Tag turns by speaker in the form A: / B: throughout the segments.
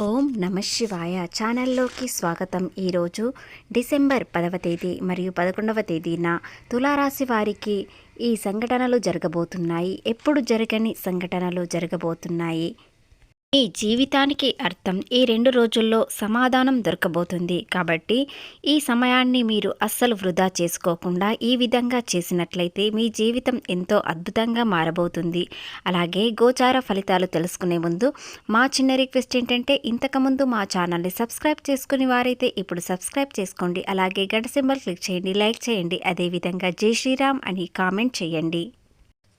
A: ఓం నమ శివాయ. ఛానల్లోకి స్వాగతం. ఈరోజు డిసెంబర్ పదవ తేదీ మరియు పదకొండవ తేదీన తులారాశి వారికి ఈ సంఘటనలు జరగబోతున్నాయి. ఎప్పుడు జరగని సంఘటనలు జరగబోతున్నాయి? మీ జీవితానికి అర్థం ఈ రెండు రోజుల్లో సమాధానం దొరకబోతుంది. కాబట్టి ఈ సమయాన్ని మీరు అస్సలు వృధా చేసుకోకుండా ఈ విధంగా చేసినట్లయితే మీ జీవితం ఎంతో అద్భుతంగా మారబోతుంది. అలాగే గోచార ఫలితాలు తెలుసుకునే ముందు మా చిన్న రిక్వెస్ట్ ఏంటంటే ఇంతకుముందు మా ఛానల్ని సబ్స్క్రైబ్ చేసుకుని వారైతే ఇప్పుడు సబ్స్క్రైబ్ చేసుకోండి. అలాగే గంట సింబల్ క్లిక్ చేయండి లైక్ చేయండి. అదేవిధంగా జై శ్రీరామ్ అని కామెంట్ చేయండి.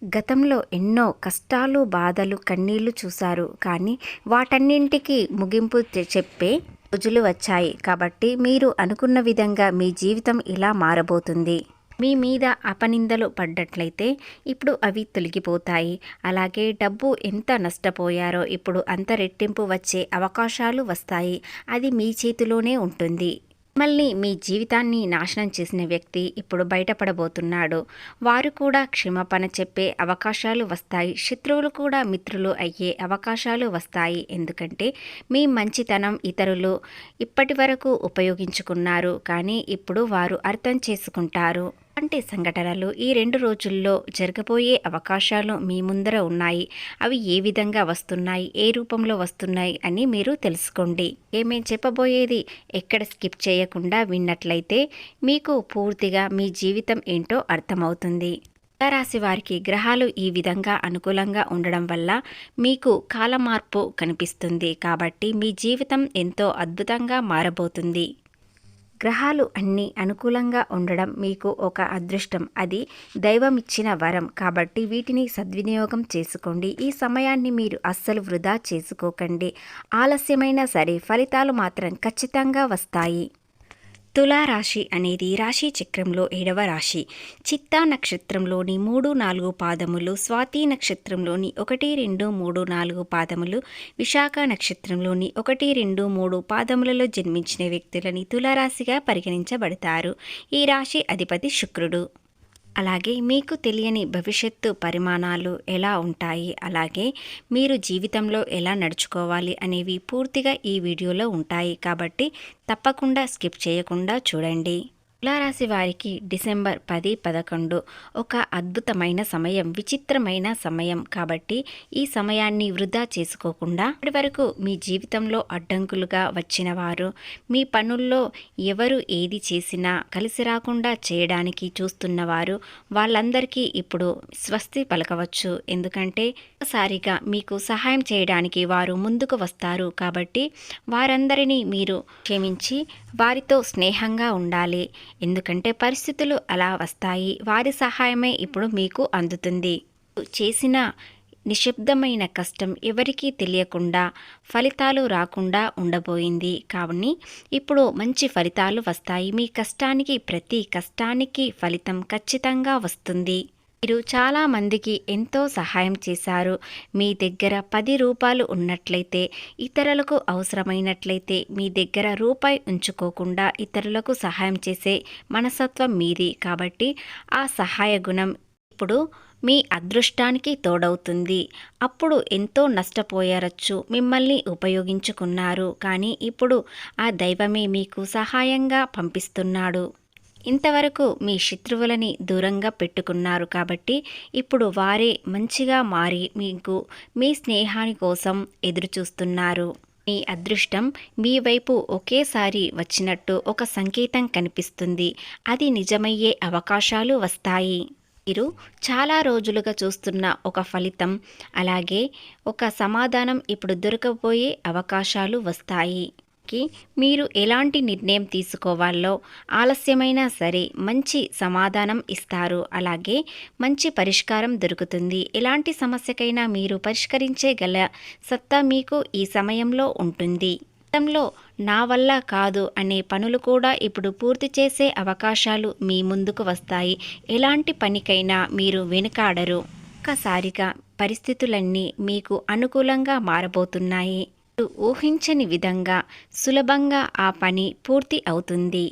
A: గతంలో ఎన్నో కష్టాలు బాధలు కన్నీళ్ళు చూశారు. కానీ వాటన్నింటికి ముగింపు చెప్పే రోజులు వచ్చాయి. కాబట్టి మీరు అనుకున్న విధంగా మీ జీవితం ఇలా మారబోతుంది. మీ మీద అపనిందలు పడ్డట్లయితే ఇప్పుడు అవి తొలగిపోతాయి. అలాగే డబ్బు ఎంత నష్టపోయారో ఇప్పుడు అంత రెట్టింపు వచ్చే అవకాశాలు వస్తాయి. అది మీ చేతిలోనే ఉంటుంది. మిమ్మల్ని మీ జీవితాన్ని నాశనం చేసిన వ్యక్తి ఇప్పుడు బయటపడబోతున్నాడు. వారు కూడా క్షమాపణ చెప్పే అవకాశాలు వస్తాయి. శత్రువులు కూడా మిత్రులు అయ్యే అవకాశాలు వస్తాయి. ఎందుకంటే మీ మంచితనం ఇతరులు ఇప్పటి వరకు ఉపయోగించుకున్నారు. కానీ ఇప్పుడు వారు అర్థం చేసుకుంటారు. అంటే సంఘటనలు ఈ రెండు రోజుల్లో జరగబోయే అవకాశాలు మీ ముందర ఉన్నాయి. అవి ఏ విధంగా వస్తున్నాయి? ఏ రూపంలో వస్తున్నాయి? అని మీరు తెలుసుకోండి. ఏమేం చెప్పబోయేది? ఎక్కడ స్కిప్ చేయకుండా విన్నట్లయితే మీకు పూర్తిగా మీ జీవితం ఏంటో అర్థమవుతుంది. రాశి వారికి గ్రహాలు ఈ విధంగా అనుకూలంగా ఉండడం వల్ల మీకు కాలమార్పు కనిపిస్తుంది. కాబట్టి మీ జీవితం ఎంతో అద్భుతంగా మారబోతుంది. గ్రహాలు అన్నీ అనుకూలంగా ఉండడం మీకు ఒక అదృష్టం. అది దైవం ఇచ్చిన వరం. కాబట్టి వీటిని సద్వినియోగం చేసుకోండి. ఈ సమయాన్ని మీరు అస్సలు వృధా చేసుకోకండి. ఆలస్యమైనా సరే ఫలితాలు మాత్రం ఖచ్చితంగా వస్తాయి. తులారాశి అనేది రాశి చక్రంలో ఏడవ రాశి. చిత్తా నక్షత్రంలోని మూడు నాలుగు పాదములు స్వాతి నక్షత్రంలోని ఒకటి రెండు మూడు నాలుగు పాదములు విశాఖ నక్షత్రంలోని ఒకటి రెండు మూడు పాదములలో జన్మించిన వ్యక్తులని తులారాశిగా పరిగణించబడతారు. ఈ రాశి అధిపతి శుక్రుడు. అలాగే మీకు తెలియని భవిష్యత్తు పరిమాణాలు ఎలా ఉంటాయి? అలాగే మీరు జీవితంలో ఎలా నడుచుకోవాలి? అనేవి పూర్తిగా ఈ వీడియోలో ఉంటాయి. కాబట్టి తప్పకుండా స్కిప్ చేయకుండా చూడండి. తులారాశి వారికి డిసెంబర్ పది పదకొండు ఒక అద్భుతమైన సమయం విచిత్రమైన సమయం. కాబట్టి ఈ సమయాన్ని వృధా చేసుకోకుండా ఇప్పటి వరకు మీ జీవితంలో అడ్డంకులుగా వచ్చిన వారు మీ పనుల్లో ఎవరు ఏది చేసినా కలిసి రాకుండా చేయడానికి చూస్తున్నవారు వాళ్ళందరికీ ఇప్పుడు స్వస్తి పలకవచ్చు. ఎందుకంటే ఒకసారిగా మీకు సహాయం చేయడానికి వారు ముందుకు వస్తారు. కాబట్టి వారందరినీ మీరు క్షమించి వారితో స్నేహంగా ఉండాలి. ఎందుకంటే పరిస్థితులు అలా వస్తాయి. వారి సహాయమే ఇప్పుడు మీకు అందుతుంది. చేసిన నిశ్శబ్దమైన కష్టం ఎవరికీ తెలియకుండా ఫలితాలు రాకుండా ఉండబోయింది. కావుని ఇప్పుడు మంచి ఫలితాలు వస్తాయి. మీ కష్టానికి ప్రతి కష్టానికి ఫలితం ఖచ్చితంగా వస్తుంది. మీరు చాలామందికి ఎంతో సహాయం చేశారు. మీ దగ్గర పది రూపాయలు ఉన్నట్లయితే ఇతరులకు అవసరమైనట్లయితే మీ దగ్గర రూపాయి ఉంచుకోకుండా ఇతరులకు సహాయం చేసే మనసత్వం మీది. కాబట్టి ఆ సహాయ గుణం ఇప్పుడు మీ అదృష్టానికి తోడవుతుంది. అప్పుడు ఎంతో నష్టపోయారచ్చు మిమ్మల్ని ఉపయోగించుకున్నారు. కానీ ఇప్పుడు ఆ దైవమే మీకు సహాయంగా పంపిస్తున్నాడు. ఇంతవరకు మీ శత్రువులని దూరంగా పెట్టుకున్నారు కాబట్టి ఇప్పుడు వారే మంచిగా మారి మీకు మీ స్నేహాని కోసం ఎదురుచూస్తున్నారు. మీ అదృష్టం మీ వైపు ఒకేసారి వచ్చినట్టు ఒక సంకేతం కనిపిస్తుంది. అది నిజమయ్యే అవకాశాలు వస్తాయి. మీరు చాలా రోజులుగా చూస్తున్న ఒక ఫలితం అలాగే ఒక సమాధానం ఇప్పుడు దొరకబోయే అవకాశాలు వస్తాయి. కి మీరు ఎలాంటి నిర్ణయం తీసుకోవాలో ఆలస్యమైనా సరే మంచి సమాధానం ఇస్తారు. అలాగే మంచి పరిష్కారం దొరుకుతుంది. ఎలాంటి సమస్యకైనా మీరు పరిష్కరించగల సత్తా మీకు ఈ సమయంలో ఉంటుంది. గతంలో నా వల్ల కాదు అనే పనులు కూడా ఇప్పుడు పూర్తి చేసే అవకాశాలు మీ ముందుకు వస్తాయి. ఎలాంటి పనికైనా మీరు వెనుకాడరు. ఒక్కసారిగా పరిస్థితులన్నీ మీకు అనుకూలంగా మారబోతున్నాయి. ఊహించని విధంగా సులభంగా ఆ పని పూర్తి అవుతుంది.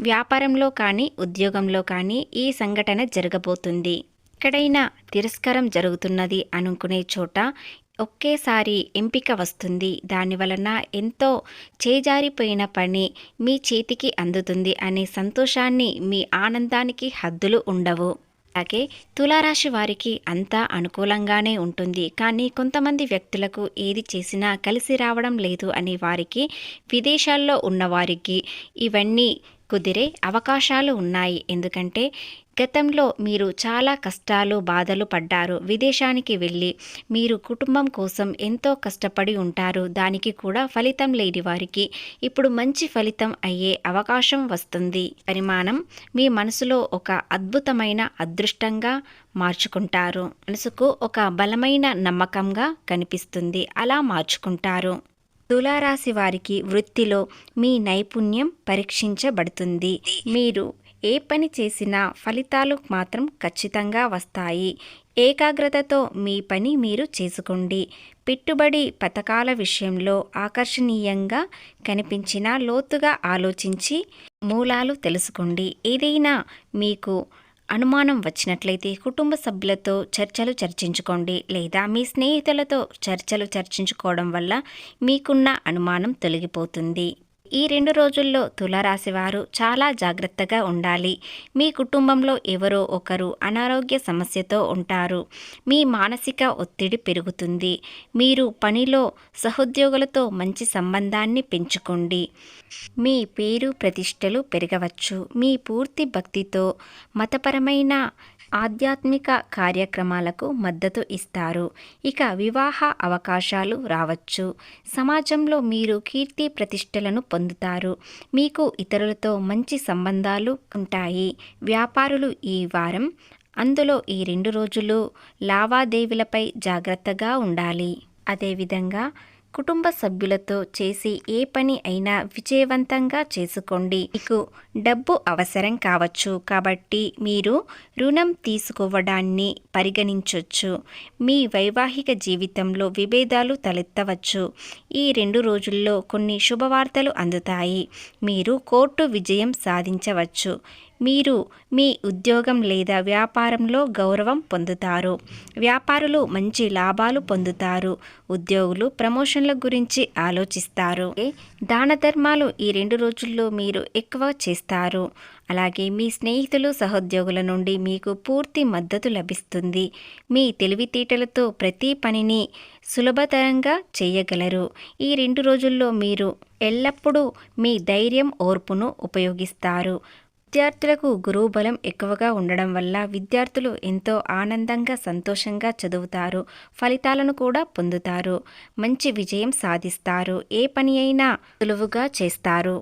A: వ్యాపారంలో కానీ ఉద్యోగంలో కానీ ఈ సంఘటన జరగబోతుంది. ఎక్కడైనా తిరస్కారం జరుగుతున్నది అనుకునే చోట ఒకేసారి ఎంపిక వస్తుంది. దాని వలన ఎంతో చేజారిపోయిన పని మీ చేతికి అందుతుంది అనే సంతోషాన్ని మీ ఆనందానికి హద్దులు ఉండవు. అలాగే తులారాశి వారికి అంతా అనుకూలంగానే ఉంటుంది. కానీ కొంతమంది వ్యక్తులకు ఏది చేసినా కలిసి రావడం లేదు అనే వారికి విదేశాల్లో ఉన్నవారికి ఇవన్నీ కుదిరే అవకాశాలు ఉన్నాయి. ఎందుకంటే గతంలో మీరు చాలా కష్టాలు బాధలు పడ్డారు. విదేశానికి వెళ్ళి మీరు కుటుంబం కోసం ఎంతో కష్టపడి ఉంటారు. దానికి కూడా ఫలితం లేని వారికి ఇప్పుడు మంచి ఫలితం అయ్యే అవకాశం వస్తుంది. పరిమాణం మీ మనసులో ఒక అద్భుతమైన అదృష్టంగా మార్చుకుంటారు. మనసుకు ఒక బలమైన నమ్మకంగా కనిపిస్తుంది. అలా మార్చుకుంటారు. తులారాశి వారికి వృత్తిలో మీ నైపుణ్యం పరీక్షించబడుతుంది. మీరు ఏ పని చేసినా ఫలితాలు మాత్రం ఖచ్చితంగా వస్తాయి. ఏకాగ్రతతో మీ పని మీరు చేసుకోండి. పెట్టుబడి పథకాల విషయంలో ఆకర్షణీయంగా కనిపించిన లోతుగా ఆలోచించి మూలాలు తెలుసుకోండి. ఏదైనా మీకు అనుమానం వచ్చినట్లయితే కుటుంబ సభ్యులతో చర్చలు చర్చించుకోండి లేదా మీ స్నేహితులతో చర్చలు చర్చించుకోవడం వల్ల మీకున్న అనుమానం తొలగిపోతుంది. ఈ రెండు రోజుల్లో తులారాశి వారు చాలా జాగ్రత్తగా ఉండాలి. మీ కుటుంబంలో ఎవరో ఒకరు అనారోగ్య సమస్యతో ఉంటారు. మీ మానసిక ఒత్తిడి పెరుగుతుంది. మీరు పనిలో సహోద్యోగులతో మంచి సంబంధాన్ని పెంచుకోండి. మీ పేరు ప్రతిష్టలు పెరగవచ్చు. మీ పూర్తి భక్తితో మతపరమైన ఆధ్యాత్మిక కార్యక్రమాలకు మద్దతు ఇస్తారు. ఇక వివాహ అవకాశాలు రావచ్చు. సమాజంలో మీరు కీర్తి ప్రతిష్టలను పొందుతారు. మీకు ఇతరులతో మంచి సంబంధాలు ఉంటాయి. వ్యాపారులు ఈ వారం అందులో ఈ రెండు రోజులు లావాదేవీలపై జాగ్రత్తగా ఉండాలి. అదేవిధంగా కుటుంబ సభ్యులతో చేసి ఏ పని అయినా విజయవంతంగా చేసుకోండి. మీకు డబ్బు అవసరం కావచ్చు. కాబట్టి మీరు రుణం తీసుకోవడాన్ని పరిగణించవచ్చు మీ వైవాహిక జీవితంలో విభేదాలు తలెత్తవచ్చు. ఈ రెండు రోజుల్లో కొన్ని శుభవార్తలు అందుతాయి. మీరు కోర్టు విజయం సాధించవచ్చు. మీరు మీ ఉద్యోగం లేదా వ్యాపారంలో గౌరవం పొందుతారు. వ్యాపారులు మంచి లాభాలు పొందుతారు. ఉద్యోగులు ప్రమోషన్ల గురించి ఆలోచిస్తారు. దాన ధర్మాలు ఈ రెండు రోజుల్లో మీరు ఎక్కువ చేస్తారు. అలాగే మీ స్నేహితులు సహోద్యోగుల నుండి మీకు పూర్తి మద్దతు లభిస్తుంది. మీ తెలివితేటలతో ప్రతి పనిని సులభతరంగా చేయగలరు. ఈ రెండు రోజుల్లో మీరు ఎల్లప్పుడూ మీ ధైర్యం ఓర్పును ఉపయోగిస్తారు. విద్యార్థులకు గురువు బలం ఎక్కువగా ఉండడం వల్ల విద్యార్థులు ఎంతో ఆనందంగా సంతోషంగా చదువుతారు ఫలితాలను కూడా పొందుతారు. మంచి విజయం సాధిస్తారు. ఏ పని అయినా సులువుగా చేస్తారు.